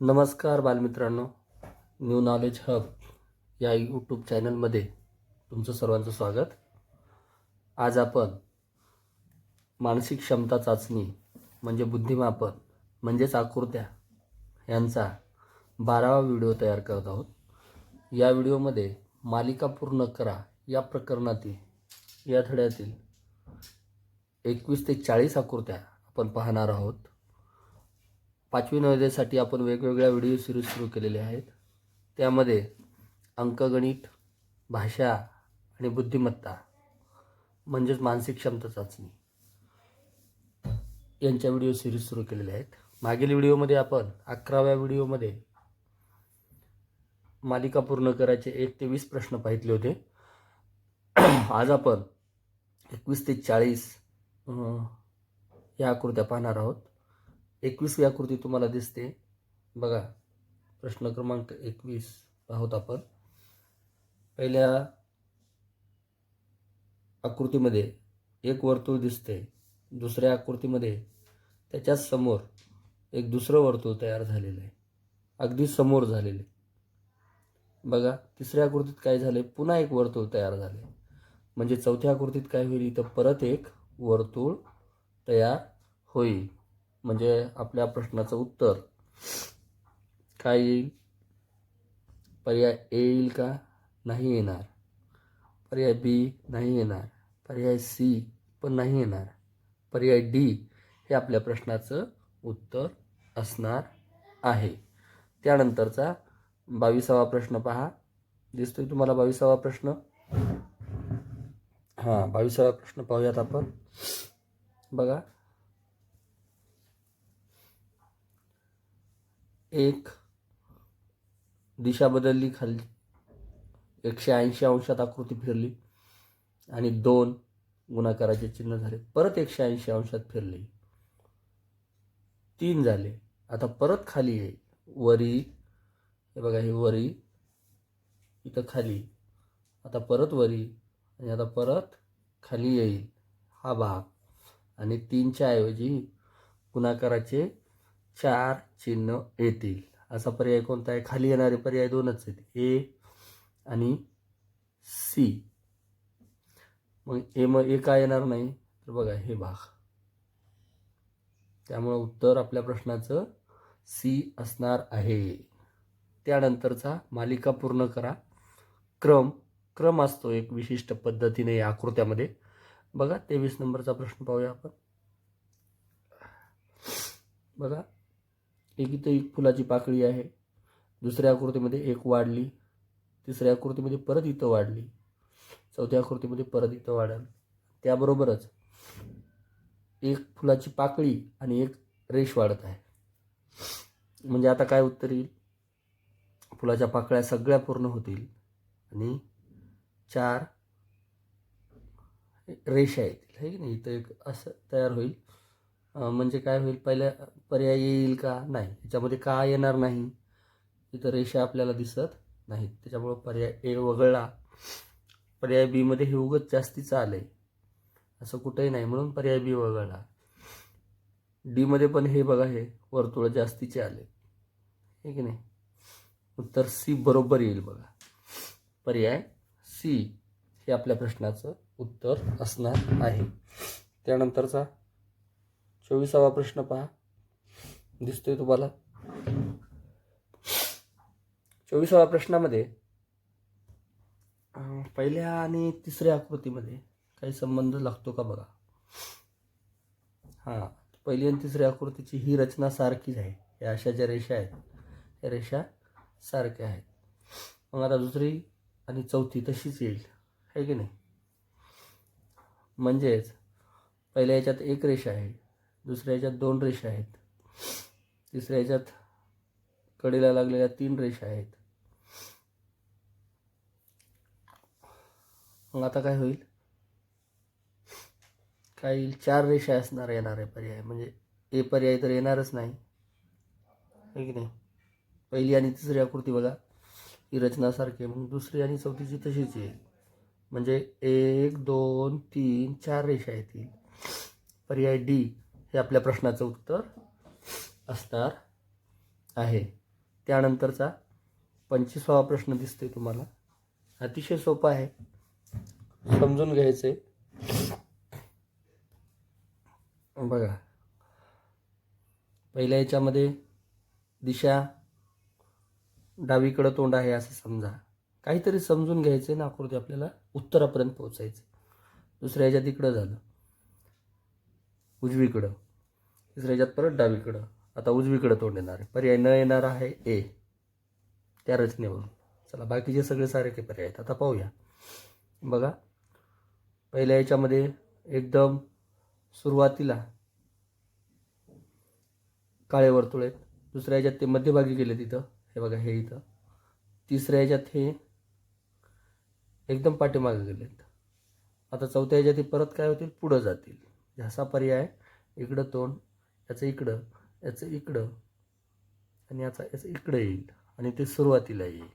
नमस्कार बालमित्रांनो. New knowledge hub या यूट्यूब चॅनलमध्ये तुमचं सर्वांचं स्वागत. आज आपण मानसिक क्षमता चाचणी म्हणजे बुद्धिमापन म्हणजेच आकृत्या यांचा बारावा व्हिडिओ तयार करत आहोत. या व्हिडिओमध्ये मालिका पूर्ण करा या प्रकरणातील या धड्यातील एकवीस ते चाळीस आकृत्या आपण पाहणार आहोत. पाचवी नवोदयासाठी आपण वेगवेगळ्या व्हिडिओ सिरीज सुरू केलेले आहेत. त्यामध्ये अंकगणित भाषा आणि बुद्धिमत्ता म्हणजेच मानसिक क्षमता चाचणी यांच्या व्हिडिओ सिरीज सुरू केलेल्या आहेत. मागील व्हिडिओमध्ये आपण अकराव्या व्हिडिओमध्ये मालिका पूर्ण करायचे एक ते वीस प्रश्न पाहितले होते. आज आपण एकवीस ते चाळीस या आकृत्या पाहणार आहोत. एकवीसवी आकृती तुम्हाला दिसते. बघा प्रश्न क्रमांक एकवीस आहोत आपण. पहिल्या आकृतीमध्ये एक वर्तुळ दिसते दुसऱ्या आकृतीमध्ये त्याच्याच समोर एक दुसरं वर्तुळ तयार झालेलं आहे. अगदी समोर झालेले बघा तिसऱ्या आकृतीत काय झाले पुन्हा एक वर्तुळ तयार झाले म्हणजे चौथ्या आकृतीत काय होईल? इथं परत एक वर्तुळ तयार होईल. म्हणजे आपल्या प्रश्नाचं उत्तर. काय येईल पर्याय ए येईल का? नाही येणार. पर्याय बी नाही येणार. पर्याय सी पण नाही येणार. पर्याय डी हे आपल्या प्रश्नाचं उत्तर असणार आहे. त्यानंतरचा बावीसावा प्रश्न पहा. दिसतोय तुम्हाला बावीसावा प्रश्न? हां बावीसावा प्रश्न पाहूयात आपण. बघा. एक दिशा बदलली खाली. एकशे ऐंशी अंशात आकृती फिरली आणि दोन गुणाकाराचे चिन्ह झाले. परत एकशे ऐंशी अंशात फिरली. तीन झाले. आता परत खाली येईल वरी हे बघा हे वरी इथं खाली. आता परत वरी आणि आता परत खाली येईल. हा भाग. आणि तीनच्या ऐवजी गुणाकाराचे चार चिन्ह येतील. असा पर्याय कोणता आहे? खाली येणारे पर्याय दोनच आहेत. ए आणि सी. मग ए मग ए काय येणार नाही? तर बघा हे भाग. त्यामुळं उत्तर आपल्या प्रश्नाचं सी असणार आहे. त्यानंतरचा मालिका पूर्ण करा. क्रम. क्रम असतो एक विशिष्ट पद्धतीने या आकृत्यामध्ये. बघा तेवीस नंबरचा प्रश्न पाहूया आपण. बघा एक इथं एक फुलाची पाकळी आहे. दुसऱ्या आकृतीमध्ये एक वाढली. तिसऱ्या आकृतीमध्ये परत इथं वाढली. चौथ्या आकृतीमध्ये परत इथं वाढल. त्याबरोबरच एक फुलाची पाकळी आणि एक रेष वाढत आहे. म्हणजे आता काय उत्तर येईल? फुलाच्या पाकळ्या सगळ्या पूर्ण होतील आणि चार रेषा येतील. आहे की नाही? इथं एक असं तयार होईल. म्हणजे काय होईल? पहिल्या पर्याय येईल का? नाही. याच्यामध्ये का येणार नाही? इथं रेषा आपल्याला दिसत नाहीत. त्याच्यामुळं पर्याय ए वगळला. पर्याय बीमध्ये हे उगत जास्तीचं आलं आहे असं कुठंही नाही. म्हणून पर्याय बी वगळला. डीमध्ये पण हे बघा हे वर्तुळ जास्तीचे आले. हे की नाही? उत्तर सी बरोबर येईल बघा. पर्याय सी हे आपल्या प्रश्नाचं उत्तर असणार आहे. त्यानंतरचा चोवीसावा प्रश्न पहा. दिसतोय तुम्हाला? चोवीसाव्या प्रश्नामध्ये पहिल्या आणि तिसऱ्या आकृतीमध्ये काही संबंध लागतो का बघा? हां पहिली आणि तिसऱ्या आकृतीची ही रचना सारखीच आहे. या अशा ज्या रेषा आहेत त्या रेषा सारख्या आहेत. मग आता दुसरी आणि चौथी तशीच येईल आहे की नाही? म्हणजेच पहिल्या याच्यात एक रेषा आहे दुसऱ्या याच्यात दोन रेषा आहेत. तिसऱ्या याच्यात कडेला लागलेल्या तीन रेषा आहेत. मग आता काय होईल? काय येईल? चार रेषा असणार येणार आहे पर्याय. म्हणजे ए पर्याय तर येणारच नाही. आहे की नाही? पहिली आणि तिसरी आकृती बघा. ही रचनासारखी आहे. मग दुसरी आणि चौथीची तशीच येईल म्हणजे एक दोन तीन चार रेषा येतील पर्याय डी. हे आपल्या प्रश्नाचं उत्तर असणार आहे. त्यानंतरचा पंचवीसावा प्रश्न दिसतोय तुम्हाला. अतिशय सोपा आहे. समजून घ्यायचं आहे बघा. पहिल्या याच्यामध्ये दिशा डावीकडं तोंड आहे असं समजा. काहीतरी समजून घ्यायचं आहे ना आकृती आपल्याला उत्तरापर्यंत पोहोचायचं दुसऱ्या ह्याच्यात इकडं झालं. उजवीकडं. तिसऱ्या ह्याच्यात परत डावीकडं. आता उजवीकडं तोंड येणार आहे. पर्याय न येणार आहे ए. त्या रचनेवरून. चला बाकीचे सगळे सारखे पर्याय आहेत. आता पाहूया. बघा. पहिल्या याच्यामध्ये एकदम सुरुवातीला काळे वर्तुळ आहेत. दुसऱ्या याच्यात ते मध्यभागी गेले तिथं. हे बघा हे इथं. तिसऱ्या याच्यात हे एकदम पाठीमागे गेलेत. आता चौथ्या याच्यात हे परत काय होतील? पुढं जातील. असा पर्याय इकडं तोंड याचं इकडं याचं इकडं आणि याचा याचं इकडं येईल आणि ते सुरुवातीला येईल.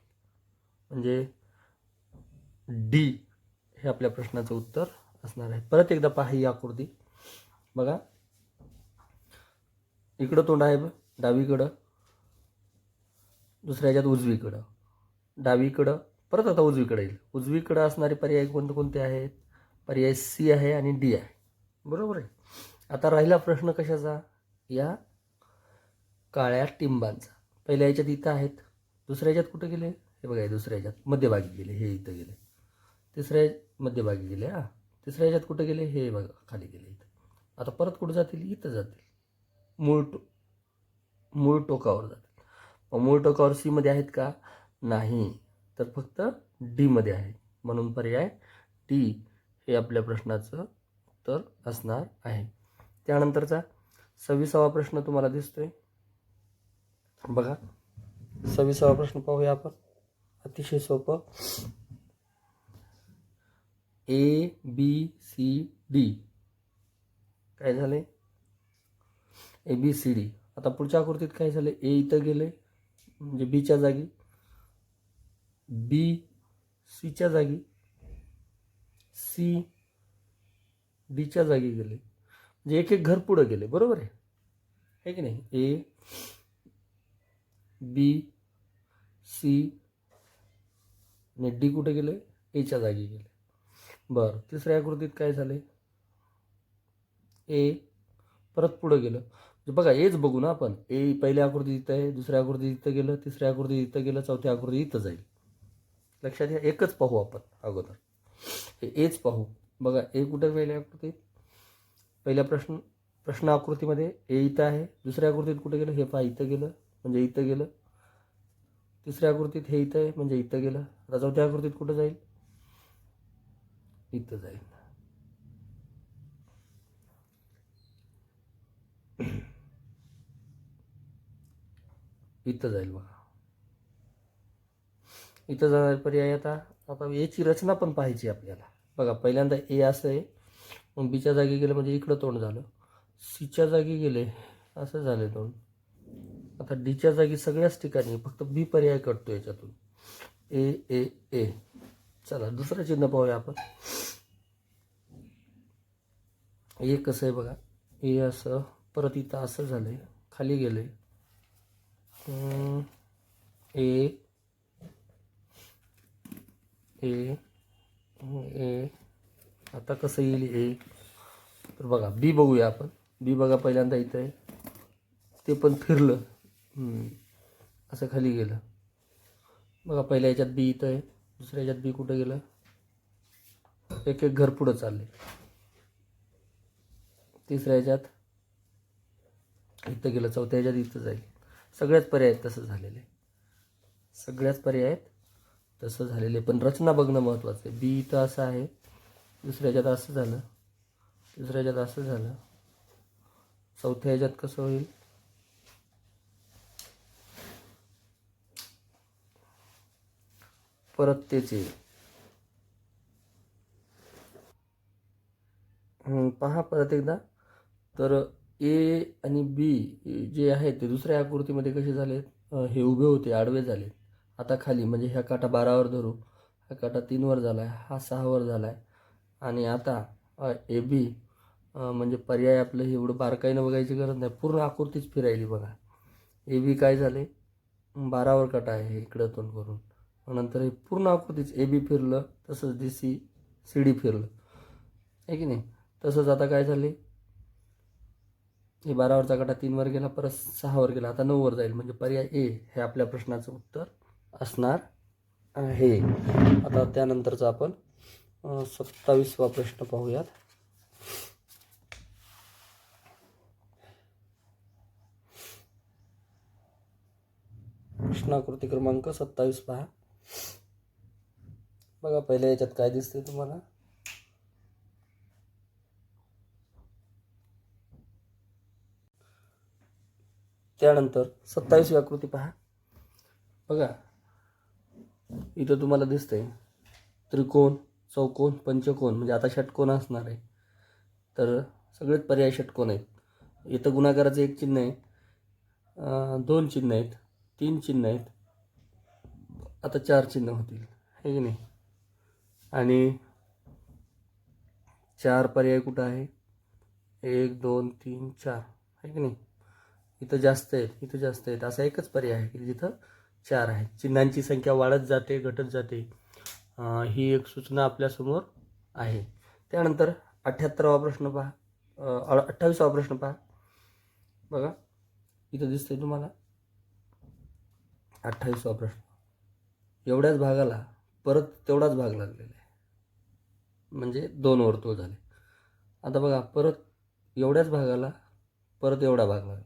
म्हणजे डी हे आपल्या प्रश्नाचं उत्तर असणार आहे. परत एकदा पहा ही आकृती. बघा. इकडं तोंड आहे डावीकडं. दुसऱ्या ह्याच्यात उजवीकडं. डावीकडं. परत आता उजवीकडे येईल. उजवीकडं असणारे पर्याय कोणते कोणते आहेत? पर्याय सी आहे आणि डी आहे. बरोबर आहे. आता राहिला प्रश्न कशाचा? या काळ्या टिंबांचा. पहिल्या याच्यात इथं आहेत. दुसऱ्या याच्यात कुठं गेले? हे बघा दुसऱ्या याच्यात मध्यभागी गेले. हे इथं गेले. तिसऱ्या मध्यभागी गेले हां. तिसऱ्या याच्यात कुठं गेले? हे बघा खाली गेले इथं. आता परत कुठं जातील? इथं जातील. मूळ टो मूळ टोकावर जातील. मग मूळ टोकावर सीमध्ये आहेत का? नाही. तर फक्त डीमध्ये आहे. म्हणून पर्याय डी हे आपल्या प्रश्नाचं उत्तर असणार आहे. त्यानंतरचा सव्वीसावा प्रश्न तुम्हाला दिसतोय. बघा सव्वीसावा प्रश्न पाहूया आपण. अतिशय सोपं. ए बी सी डी काय झाले? ए बी सी डी आता पुढच्या आकृतीत काय झाले? ए इथं गेले म्हणजे बीच्या जागी. बी सीच्या जागी. सी डीच्या जागी गेले. म्हणजे एक एक घर पुढं गेले. बरोबर आहे? है की नाही? ए बी सी आणि डी कुठे गेले? एच्या जागी गेले. बरं तिसऱ्या आकृतीत काय झाले? ए परत पुढं गेलं. म्हणजे बघा एच बघू ना आपण. ए पहिल्या आकृती इथं आहे दुसऱ्या आकृती इथं गेलं तिसऱ्या आकृती इथं गेलं चौथ्या आकृती इथं जाईल. लक्षात घ्या एकच पाहू आपण अगोदर. हे एच पाहू. बघा ए कुठं पहिल्या आकृतीत? पहिल्या प्रश्न प्रश्न आकृतीमध्ये ए इथं आहे दुसऱ्या आकृतीत कुठे गेलं? हे पहा इथं गेलं म्हणजे इथं गेलं. तिसऱ्या आकृतीत हे इथं आहे म्हणजे इथं गेलं. आता चौथ्या आकृतीत कुठं जाईल? इथं जाईल. इथं जाईल बघा. इथं जाणार पर्याय आता आता याची रचना पण पाहायची आपल्याला. बघा पहिल्यांदा ए असं आहे. मग बीच्या जागी गेलं म्हणजे इकडं तोंड झालं. सीच्या जागी गेले असं झालं तोंड. आता डीच्या जागी सगळ्याच ठिकाणी फक्त बी पर्याय कटतो याच्यातून. ए ए ए. चला दुसरं चिन्ह पाहूया आपण. ए कसं आहे बघा. ए असं परत इथं असं झालंय खाली गेले ए ए ए आता कसं येईल ए तर बघा बी बघूया आपण. बी बघा पहिल्यांदा इथं आहे. ते पण फिरलं. असं खाली गेलं. बघा पहिल्या ह्याच्यात बी इथं आहे. दुसऱ्या याच्यात बी कुठं गेलं? एक एक घर पुढं चालले तिसऱ्या याच्यात इथं गेलं. चौथ्या याच्यात इथं जाईल. सगळ्याच पर्याय आहेत तसं झालेले सगळ्याच पर्याय आहेत तसं झालेले पण रचना बघणं महत्त्वाचं आहे. बी इथं असं आहे. दुसऱ्या ह्याच्यात असं झालं. तिसऱ्या ह्याच्यात असं झालं. चौथ्या ह्याच्यात कसं होईल? परत तेच येईल. पहा परत एकदा. तर ए आणि बी जे आहेत ते दुसऱ्या आकृतीमध्ये कसे झाले हे उभे होते आडवे झाले आता खाली म्हणजे ह्या काटा बारावर धरू. हा काटा तीनवर झाला आहे हा सहावर झाला आहे आणि आता ए बी म्हणजे पर्याय आपलं हे एवढं बारकाईनं बघायची गरज नाही. पूर्ण आकृतीच फिरायली बघा. ए बी काय झाले? बारावर कट आहे इकडं तोंड करून नंतर हे पूर्ण आकृतीच ए बी फिरलं तसंच डी सी सी डी फिरलं. आहे की नाही? तसंच आता काय झाले? हे बारावरचा कटा तीनवर गेला परत सहावर गेला. आता नऊवर जाईल. म्हणजे पर्याय ए हे आपल्या प्रश्नाचं उत्तर असणार आहे. आता त्यानंतरचं आपण सत्तावीसवा प्रश्न पाहूयात. प्रश्नाकृती क्रमांक सत्तावीस पहा. बघा पहिल्या याच्यात काय दिसते तुम्हाला? त्यानंतर सत्तावीसवी आकृती पहा. बघा इथं तुम्हाला दिसतंय त्रिकोण चौकोन पंचकोन म्हणजे आता षटकोन असणार आहे. तर सगळेच पर्याय षटकोन आहेत. इथं गुणाकाराचं एक चिन्ह आहे. दोन चिन्ह आहेत. तीन चिन्ह आहेत. आता चार चिन्ह होतील. आहे की नाही? आणि चार पर्याय कुठं आहे? एक दोन तीन चार. आहे की नाही? इथं जास्त आहेत. इथं जास्त आहेत. असा एकच पर्याय आहे की जिथं चार आहे चिन्हांची संख्या वाढत जाते घटत जाते. ही एक सूचना आपल्यासमोर आहे. त्यानंतर अठ्ठ्याहत्तरावा प्रश्न पहा. अठ्ठावीसावा प्रश्न पहा. बघा. इथं दिसतंय तुम्हाला. अठ्ठावीसवा प्रश्न. एवढ्याच भागाला परत तेवढाच भाग लागलेला आहे. म्हणजे दोन वर्तुळ झाले. आता बघा परत एवढ्याच भागाला परत एवढा भाग लागेल.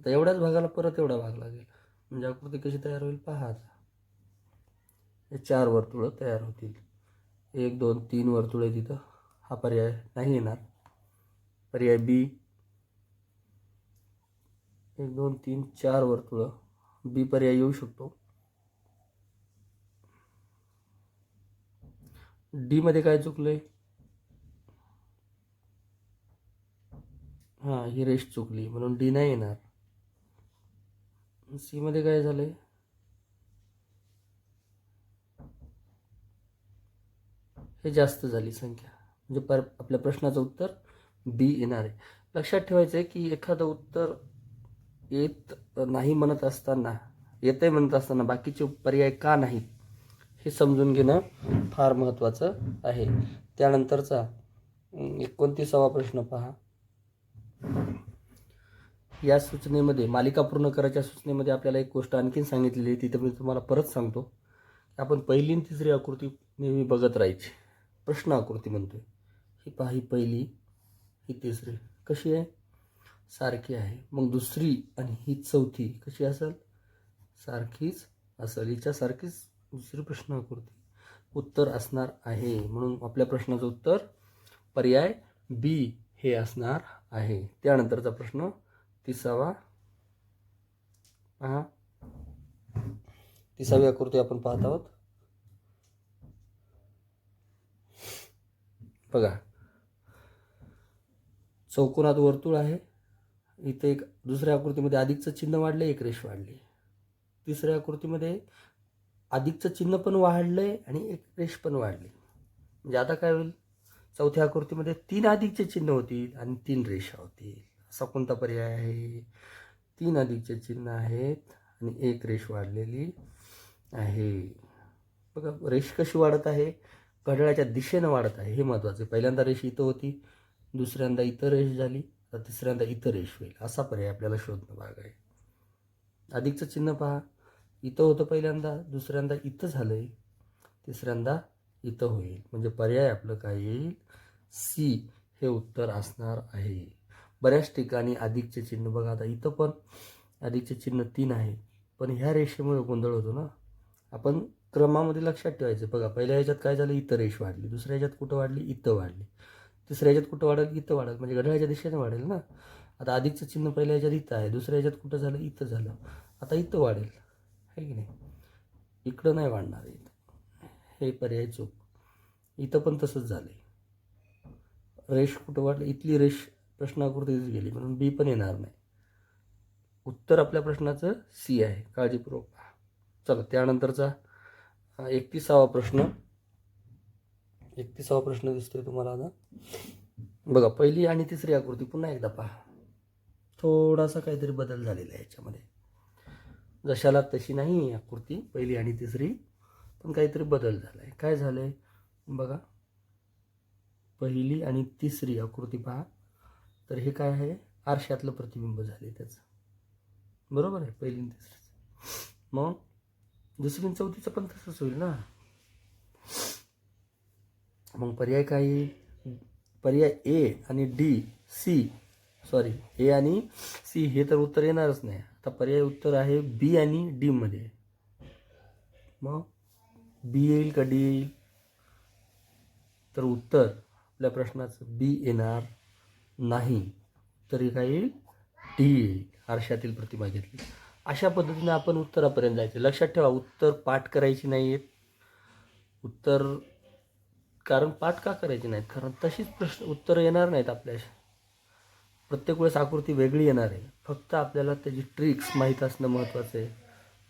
आता एवढ्याच भागाला परत एवढा भाग लागेल. म्हणजे आकृती कशी तयार होईल? पहा आता. हे चार वर्तुळं तयार होतील. एक दोन तीन वर्तुळे तिथं. हा पर्याय नाही येणार. पर्याय बी. एक दोन तीन चार वर्तुळं. बी पर्याय येऊ शकतो. डीमध्ये काय काय चुकलंय? हां ही रेष चुकली. म्हणून डी नाही येणार. सीमध्ये काय झालं आहे हे जास्त झाली संख्या. म्हणजे पर आपल्या प्रश्नाचं उत्तर बी येणार आहे. लक्षात ठेवायचं आहे की एखादं उत्तर येत नाही म्हणत असताना येते म्हणत असताना बाकीचे पर्याय का नाहीत हे समजून घेणं फार महत्त्वाचं आहे. त्यानंतरचा एकोणतीसावा प्रश्न पहा. या सूचनेमध्ये मालिका पूर्ण करायच्या सूचनेमध्ये आपल्याला एक गोष्ट आणखीन सांगितलेली आहे तिथे मी तुम्हाला परत सांगतो. आपण पहिली आणि तिसरी आकृती नेहमी बघत राहायची. प्रश्न आकृती म्हणतो आहे ही पहा ही पहिली ही तिसरी. कशी आहे? सारखी आहे. मग दुसरी आणि ही चौथी कशी असेल? सारखीच असेल. हिच्यासारखीच दुसरी प्रश्न आकृती. उत्तर असणार आहे. म्हणून आपल्या प्रश्नाचं उत्तर पर्याय बी हे असणार आहे. त्यानंतरचा प्रश्न तिसावा. पहा. तिसावी आकृती आपण पाहत आहोत. बघा. चौकोनात वर्तुळ आहे. इथे एक दुसऱ्या आकृतीमध्ये अधिकचं चिन्ह वाढलं एक रेष वाढली. तिसऱ्या आकृतीमध्ये अधिकचं चिन्ह पण वाढलं आहे आणि एक रेष पण वाढली. म्हणजे आता काय होईल? चौथ्या आकृतीमध्ये तीन अधिकचे चिन्ह होतील आणि तीन रेषा होतील. असा कोणता पर्याय आहे? तीन अधिकचे चिन्ह आहेत आणि एक रेष वाढलेली आहे. बघा रेष कशी वाढत आहे? घड्याळाच्या दिशेनं वाढत आहे. हे महत्त्वाचं आहे. पहिल्यांदा रेष इथं होती दुसऱ्यांदा इथं रेष झाली तर तिसऱ्यांदा इथं रेष होईल. असा पर्याय आपल्याला शोधणं भाग आहे. अधिकचं चिन्ह पहा. इथं होतं पहिल्यांदा दुसऱ्यांदा इथं झालं आहे तिसऱ्यांदा इथं होईल. म्हणजे पर्याय आपलं काय येईल? सी हे उत्तर असणार आहे. बऱ्याच ठिकाणी अधिकचे चिन्ह बघा. आता इथं पण अधिकचे चिन्ह तीन आहे. पण ह्या रेषेमुळे गोंधळ होतो ना. आपण क्रमामध्ये लक्षात ठेवायचं. बघा पहिल्या ह्याच्यात काय झालं? इथं रेष वाढली. दुसऱ्या ह्याच्यात कुठं वाढली? इथं वाढली. तिसऱ्या ह्याच्यात कुठं वाढेल? इथं वाढेल. म्हणजे घड्याळ्याच्या दिशेने वाढेल ना? आता अधिकचं चिन्ह पहिल्या ह्याच्यात इथं आहे. दुसऱ्या ह्याच्यात कुठं झालं? इथं झालं. आता इथं वाढेल. आहे की नाही? इकडं नाही वाढणार इथं. हे पर्याय चूक. इथं पण तसंच झालं रेष कुठं वाढली? इथली रेष प्रश्नाकृतीच गेली. म्हणून बी पण येणार नाही. उत्तर आपल्या प्रश्नाचं सी आहे. काळजीपूर्वक चला त्यानंतरचा एकतीसावा प्रश्न. एकतीसावा प्रश्न दिसतोय तुम्हाला आता. बघा पहिली आणि तिसरी आकृती पुन्हा एकदा पहा. थोडासा काहीतरी बदल झालेला आहे याच्यामध्ये. जशाला तशी नाही आकृती पहिली आणि तिसरी पण काहीतरी बदल झाला आहे काय झालं आहे बघा. पहिली आणि तिसरी आकृती पहा. तर हे काय आहे? आरशातलं प्रतिबिंब झाले त्याचं. बरोबर आहे पहिली आणि तिसरीचं. मग? दुसरी आणि चौथीचं पण तसंच होईल ना. मग पर्याय काय? येईल पर्याय ए आणि डी सी सॉरी ए आणि सी हे तर उत्तर येणारच नाही. आता पर्याय उत्तर आहे बी आणि डी मध्ये. मग बी येईल का डी येईल? तर उत्तर आपल्या प्रश्नाचं बी येणार नाही. तरी काय येईल? डी येईल. आरशातील प्रतिमा घेतली. अशा पद्धतीने आपण उत्तरापर्यंत जायचं. लक्षात ठेवा उत्तर पाठ करायची नाही आहेत उत्तर कारण पाठ का करायची नाहीत? कारण तशीच प्रश्न उत्तरं येणार नाहीत आपल्याशी प्रत्येक वेळेस आकृती वेगळी येणार आहे. फक्त आपल्याला त्याची ट्रिक्स माहीत असणं महत्त्वाचं आहे.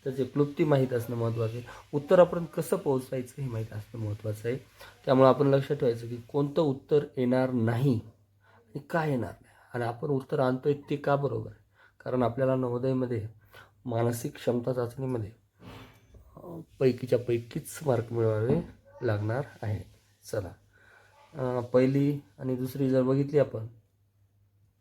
त्याची क्लुप्ती माहीत असणं महत्त्वाचं आहे. उत्तरापर्यंत कसं पोहोचायचं हे माहीत असणं महत्त्वाचं आहे. त्यामुळे आपण लक्षात ठेवायचं की कोणतं उत्तर येणार नाही आणि का येणार नाही. आणि आपण उत्तर आणतोय ते का बरोबर? आहे कारण आपल्याला नवोदयमध्ये मानसिक क्षमता चाचणीमध्ये पैकीच्या पैकीच मार्क मिळवावे लागणार आहे. चला. पहिली आणि दुसरी जर बघितली आपण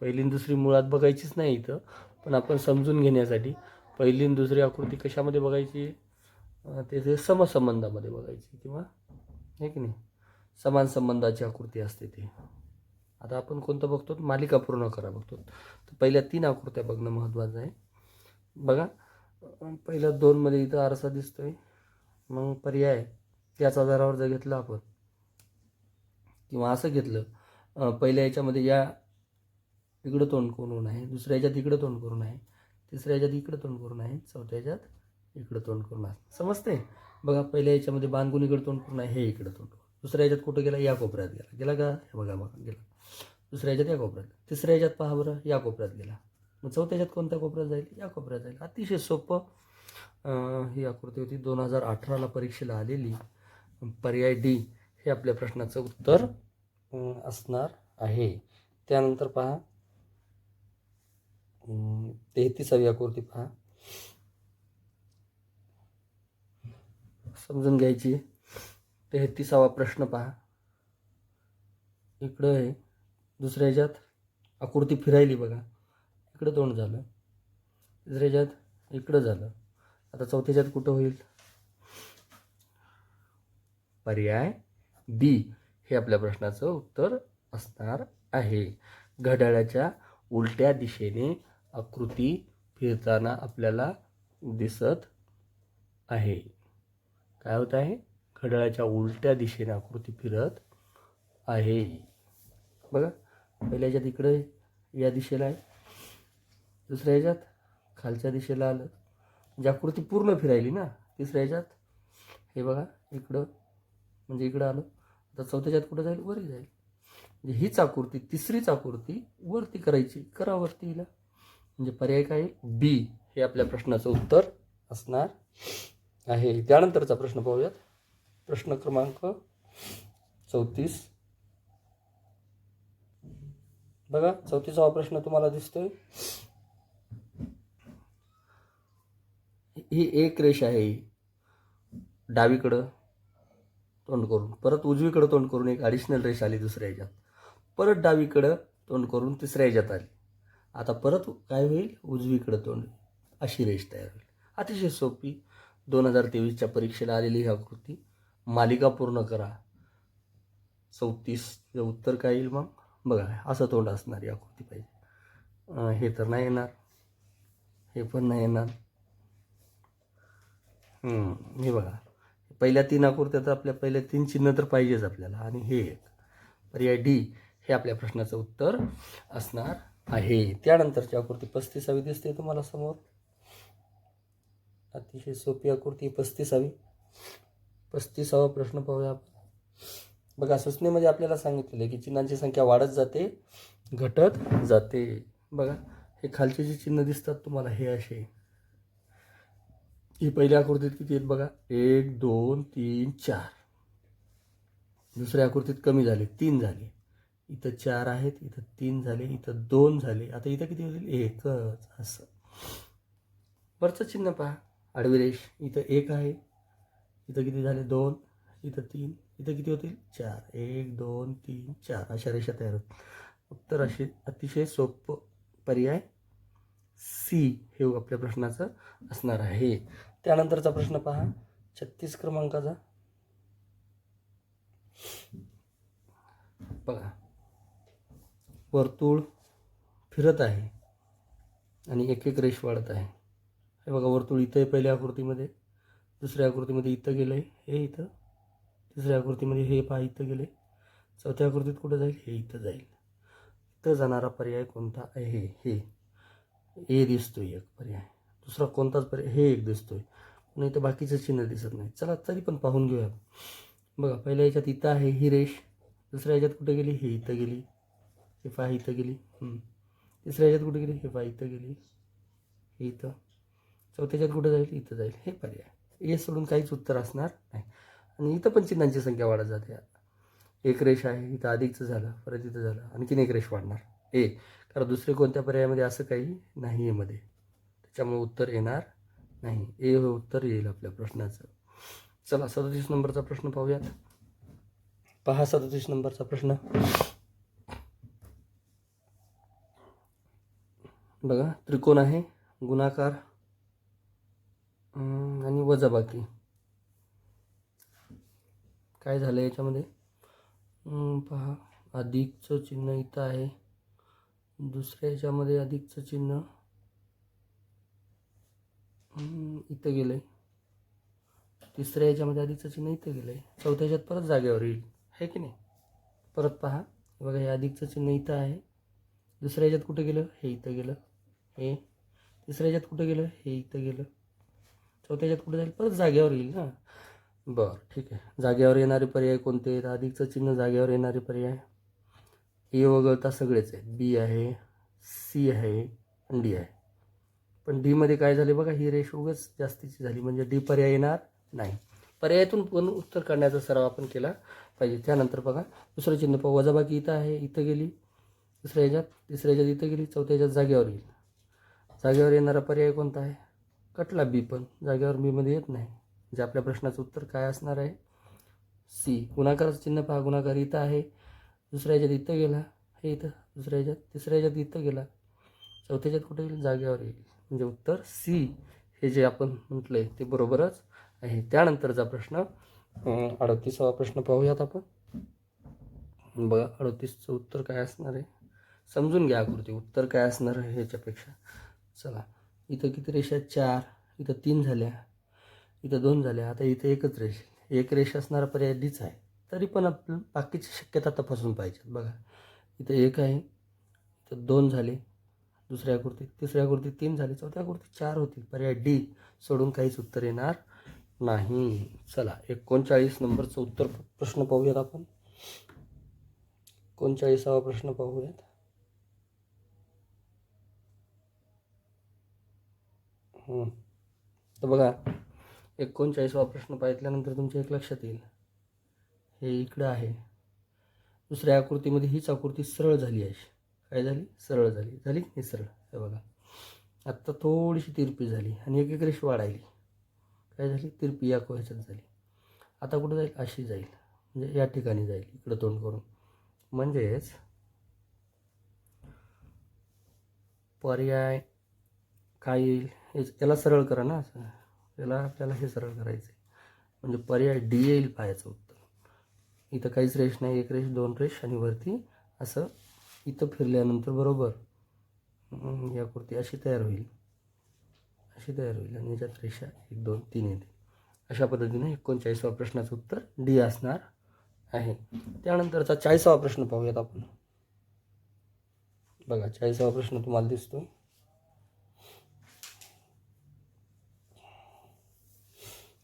पहिली आणि दुसरी मुळात बघायचीच नाही इथं पण आपण समजून घेण्यासाठी पहिली आणि दुसरी आकृती कशामध्ये बघायची? ते ते समसंबंधामध्ये बघायची किंवा हे की नाही? समान संबंधाची आकृती असते ते. आता आपण कोणतं बघतो? मालिका पूर्ण करा बघतो. तर पहिल्या तीन आकृत्या बघणं महत्त्वाचं आहे. बघा पहिल्या दोनमध्ये इथं आरसा दिसतोय. मग पर्याय त्याच आधारावर जर घेतलं आपण किंवा असं घेतलं पहिल्या याच्यामध्ये या इकडं तोंड करून आहे दुसऱ्या याच्यात इकडं तोंड करून आहे तिसऱ्या याच्यात इकडं तोंड करून आहे चौथ्या याच्यात इकडं तोंड करून आहे. समजते बघा पहिल्या याच्यामध्ये बांधून इकडं तोंड करून आहे हे इकडं तोंड करून. दुसऱ्या याच्यात कुठं गेला? या कोपऱ्यात गेला. गेला का? हे बघा बघा गेला. दुसऱ्या याच्यात या कोपऱ्यात. तिसऱ्या याच्यात पहा बरं या कोपऱ्यात गेला. मग चौथ्याच्यात कोणत्या कोपऱ्यात जाईल? या कोपऱ्यात जाईल. अतिशय सोपं ही आकृती होती. दोन हजार अठराला परीक्षेला आलेली पर्याय डी हे आपल्या प्रश्नाचं उत्तर असणार आहे. त्यानंतर पहा तेहतीसावी आकृती पहा. समजून घ्यायची. तेहतीसावा प्रश्न पहा. इकडं आहे. दुसऱ्या ह्याच्यात आकृती फिरायली बघा. इकडं तोंड झालं. तिसऱ्या ह्याच्यात इकडं झालं. आता चौथ्याच्यात कुठं होईल? पर्याय बी हे आपल्या प्रश्नाचं उत्तर असणार आहे. घड्याळाच्या उलट्या दिशेने आकृती फिरताना आपल्याला दिसत आहे. काय होत आहे? घड्याळाच्या उलट्या दिशेने आकृती फिरत आहे. बघा पहिल्या ह्याच्यात इकडे या दिशेला आहे. दुसऱ्या ह्याच्यात खालच्या दिशेला आलं. म्हणजे जागृती पूर्ण फिरायली ना तिसऱ्या ह्याच्यात. हे बघा इकडं म्हणजे इकडं आलं. आता चौथ्याच्यात कुठं जाईल? वरही जाईल. म्हणजे हीच आकृती तिसरीच आकृती वरती करायची करा वरती हिला. म्हणजे पर्याय काय? बी हे आपल्या प्रश्नाचं उत्तर असणार आहे. त्यानंतरचा प्रश्न पाहूयात. प्रश्न क्रमांक चौतीस. बघा चौतीसावा प्रश्न तुम्हाला दिसतोय. ही एक रेष आहे. डावीकडं तोंड करून. परत उजवीकडं तोंड करून एक ॲडिशनल रेष आली दुसऱ्या ह्याच्यात. परत डावीकडं तोंड करून तिसऱ्या ह्याच्यात आली. आता परत काय होईल? उजवीकडं तोंड. अशी रेष तयार होईल. अतिशय सोपी. दोन हजार तेवीसच्या परीक्षेला आलेली ही आकृती मालिका पूर्ण करा. चौतीस उत्तर काय येईल मग? बघा असं तोंड असणारी आकृती पाहिजे. हे तर नाही येणार. हे पण नाही येणार. हे बघा. पहिल्या तीन आकृत्या तर आपल्या पहिल्या तीन चिन्ह तर पाहिजेच आपल्याला. आणि हे एक. पर्याय डी हे आपल्या प्रश्नाचं उत्तर असणार आहे. त्यानंतरची आकृती पस्तीसावी दिसते तुम्हाला समोर. अतिशय सोपी आकृती पस्तीसावी. पस्तीसावा प्रश्न पाहूया आपण. बघा सूचनेमध्ये आपल्याला सांगितलेलं आहे की चिन्हांची संख्या वाढत जाते घटत जाते. बघा हे खालचे जे चिन्ह दिसतात तुम्हाला हे असे. ही पहिल्या आकृतीत किती आहेत बघा? एक दोन तीन चार. दुसऱ्या आकृतीत कमी झाले तीन झाले. इथं चार आहेत इथं तीन झाले इथं दोन झाले. आता इथं किती होतील? एकच असं. वरचं चिन्ह पहा. आडवी रेष. इथं एक आहे. इथं किती झाले? दोन. इथं तीन. इथं किती होतील? चार. एक दोन तीन चार. अशा रेषा तयार होतात उत्तर असे अतिशय सोपं पर्याय सी हे आपल्या प्रश्नाचं असणार आहे. त्यानंतरचा प्रश्न पहा. छत्तीस क्रमांकाचा. बघा. वर्तुळ फिरत आहे आणि एक एक रेष वाढत आहे. हे बघा वर्तुळ इथं आहे पहिल्या आकृतीमध्ये. दुसऱ्या आकृतीमध्ये इथं गेलं आहे हे इथं. तिसऱ्या आकृतीमध्ये हे पहा इथं गेले चौथ्या आकृतीत कुठं जाईल? हे इथं जाईल. इथं जाणारा पर्याय कोणता आहे? हे. ए दिसतो एक पर्याय. दुसरा कोणताच पर्याय हे एक दिसतोय. पण इथं बाकीचं चिन्ह दिसत नाही चला तरी पण पाहून घेऊया बघा पहिल्या याच्यात इथं आहे ही रेष. दुसऱ्या याच्यात कुठे गेली? हे इथं गेली. हे पहा इथं गेली. तिसऱ्या याच्यात कुठे गेली? हे पहा इथं गेली. हे इथं. चौथ्या याच्यात कुठं जाईल? इथं जाईल. हे पर्याय. हे सोडून काहीच उत्तर असणार नाही. आणि इथं पण चिन्हांची संख्या वाढत जाते. एक रेष आहे इथं अधिकचं झालं परत इथं झालं. आणखीन एक रेष वाढणार. ए. कारण दुसरे कोणत्या पर्यायामध्ये? असं काही नाही आहे मध्ये. त्याच्यामुळे उत्तर येणार नाही. ए हे उत्तर येईल आपल्या प्रश्नाचं. चला सदतीस नंबरचा प्रश्न पाहूयात. पहा सदतीस नंबरचा प्रश्न. बघा त्रिकोण आहे गुणाकार आणि वजाबाकी. काय झालं याच्यामध्ये? पहा अधिकचं चिन्ह इथं आहे. दुसऱ्या याच्यामध्ये अधिकचं चिन्ह इथं गेलं आहे तिसऱ्या याच्यामध्ये अधिकचं चिन्ह इथं गेलं आहे चौथ्या याच्यात परत जागेवर येईल. आहे की नाही? परत पहा. बघा हे अधिकचं चिन्ह इथं आहे. दुसऱ्या याच्यात कुठं गेलं? हे इथं गेलं. हे. तिसऱ्या याच्यात कुठं गेलं? हे इथं गेलं. चौथ्या याच्यात कुठं जाईल? परत जागेवर येईल ना? बरं ठीक आहे. जागेवर येणारे पर्याय कोणते आहेत? अधिकचं चिन्ह जागेवर येणारे पर्याय? ए वगळता सगळेच आहेत. बी आहे सी आहे आणि डी आहे. पण डीमध्ये काय झाले बघा ही रेष उगच जास्तीची झाली. म्हणजे डी पर्याय येणार नाही. पर्यायातून पण उत्तर काढण्याचा सराव आपण केला पाहिजे. त्यानंतर बघा दुसरं चिन्ह पाहू. वजाबाकी इथं आहे इथं गेली. दुसऱ्या ह्याच्यात तिसऱ्या ह्याच्यात इथं गेली चौथ्या ह्याच्यात जागेवर येईल. जागेवर येणारा पर्याय कोणता आहे? कटला बी पण. जागेवर बीमध्ये येत नाही. म्हणजे आपल्या प्रश्नाचं उत्तर काय असणार आहे? सी गुणाकाराचं चिन्ह पहा. गुणाकार इथं आहे. दुसऱ्या ह्याच्यात इथं गेला. हे इथं. दुसऱ्या ह्याच्यात तिसऱ्या ह्याच्यात इथं गेला. चौथ्या ह्याच्यात कुठे येईल? जागेवर येईल. म्हणजे उत्तर सी हे जे आपण म्हटलं आहे ते बरोबरच आहे. त्यानंतरचा प्रश्न अडतीसावा प्रश्न पाहूयात आपण. बघा अडतीसचं उत्तर काय असणार आहे? समजून घ्या आकृती. उत्तर काय असणार आहे ह्याच्यापेक्षा? चला इथं किती रेषा चार. इथं तीन झाल्या. इथं दोन झाल्या. आता इथं एकच रेष एक रेष असणारा पर्याय डीच आहे. तरी पण आपण बाकीची शक्यता तपासून पाहिजेत. बघा इथं एक आहे. इथं दोन झाले. दुसऱ्या कुर्तीत तिसऱ्या कुर्तीत तीन झाले चौथ्या कुर्तीत चार होतील. पर्याय डी सोडून काहीच उत्तर येणार नाही. चला एकोणचाळीस नंबरचं उत्तर प्रश्न पाहूयात आपण. एकोणचाळीसावा प्रश्न पाहूयात. तर बघा एकोणचाळीसवा प्रश्न पाहिल्यानंतर तुमच्या एक लक्षात येईल. हे इकडं आहे. दुसऱ्या आकृतीमध्ये हीच आकृती सरळ झाली आहे. काय झाली? सरळ झाली. झाली निसरळ सरळ? हे बघा. आत्ता थोडीशी तिरपी झाली आणि एक एक रेष वाढायली. काय झाली? तिरपी या ह्याच्यात झाली. आता कुठं जाईल? अशी जाईल. म्हणजे या ठिकाणी जाईल इकडं तोंड करून. म्हणजेच पर्याय काय येईल? हे याला सरळ करा ना असं. याला आपल्याला हे सरळ करायचं आहे म्हणजे पर्याय डी येईल पाहायचं उत्तर. इथं काहीच रेष नाही. एक रेष दोन रेष आणि वरती असं इथं फिरल्यानंतर बरोबर या कुर्ती अशी तयार होईल. अशी तयार होईल आणि याच्यात रेषा एक दोन तीन येते. अशा पद्धतीने एकोणचाळीसावा प्रश्नाचं उत्तर डी असणार आहे. त्यानंतरचा चाळीसावा प्रश्न पाहूयात आपण. बघा चाळीसावा प्रश्न तुम्हाला दिसतो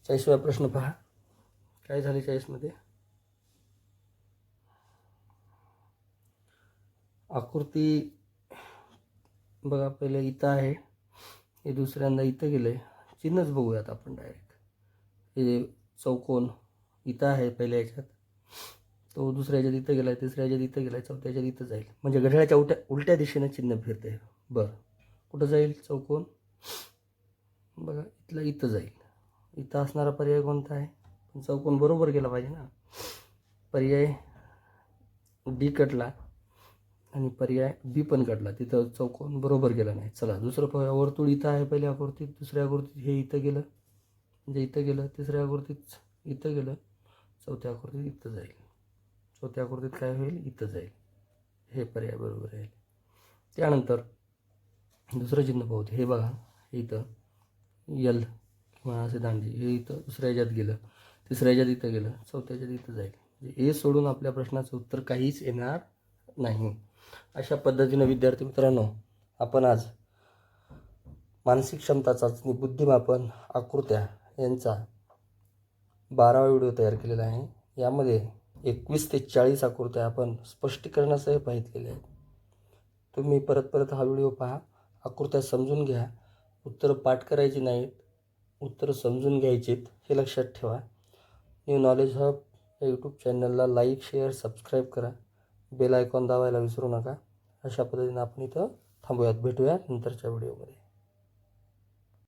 चाळीसावा प्रश्न पहा. काय झाले चाळीसमध्ये? आकृती बघा पहिले इथं आहे. हे दुसऱ्यांदा इथं गेलं आहे चिन्हच बघूयात आपण डायरेक्ट हे चौकोन इथं आहे पहिल्या याच्यात. तो दुसऱ्या याच्यात इथं गेला आहे तिसऱ्या याच्यात इथं गेला आहे चौथ्या याच्यात इथं जाईल. म्हणजे घड्याळ्याच्या उलट्या उलट्या दिशेनं चिन्ह फिरते बरं. कुठं जाईल चौकोन? बघा इथलं इथं जाईल. इथं असणारा पर्याय कोणता आहे? पण चौकोन बरोबर गेला पाहिजे ना. पर्याय डी कटला आणि पर्याय बी पण काढला तिथं चौकोन बरोबर गेला नाही. चला दुसरं वर्तुळ इथं आहे पहिल्या आकृतीत दुसऱ्या आकृतीत हे इथं गेलं. म्हणजे इथं गेलं तिसऱ्या आकृतीत इथं गेलं चौथ्या आकृतीत इथं जाईल. चौथ्या आकृतीत काय होईल? इथं जाईल. हे पर्याय बरोबर राहील त्यानंतर दुसरं चिन्ह पाहू हे बघा इथं यल किंवा असे दांडी हे इथं दुसऱ्या याच्यात गेलं तिसऱ्या याच्यात इथं गेलं चौथ्या याच्यात इथं जाईल. म्हणजे ए सोडून आपल्या प्रश्नाचं उत्तर काहीच येणार नाही. अशा पद्धतीनं विद्यार्थी मित्रांनो आपण आज मानसिक क्षमता चाचणी बुद्धिमापन आकृत्या यांचा बारावा व्हिडिओ तयार केलेला आहे. यामध्ये एकवीस ते चाळीस आकृत्या आपण स्पष्टीकरणासह पाहितलेल्या आहेत. तुम्ही परत परत हा व्हिडिओ पहा. आकृत्या समजून घ्या. उत्तरं पाठ करायची नाहीत. उत्तरं समजून घ्यायचीत हे लक्षात ठेवा. न्यू नॉलेज हब या यूट्यूब चॅनलला लाईक शेअर सबस्क्राईब करा. बेल आयकॉन दाबायला विसरू नका. अशा पद्धतीनं आपण इथं थांबूयात भेटूया नंतरच्या व्हिडिओमध्ये.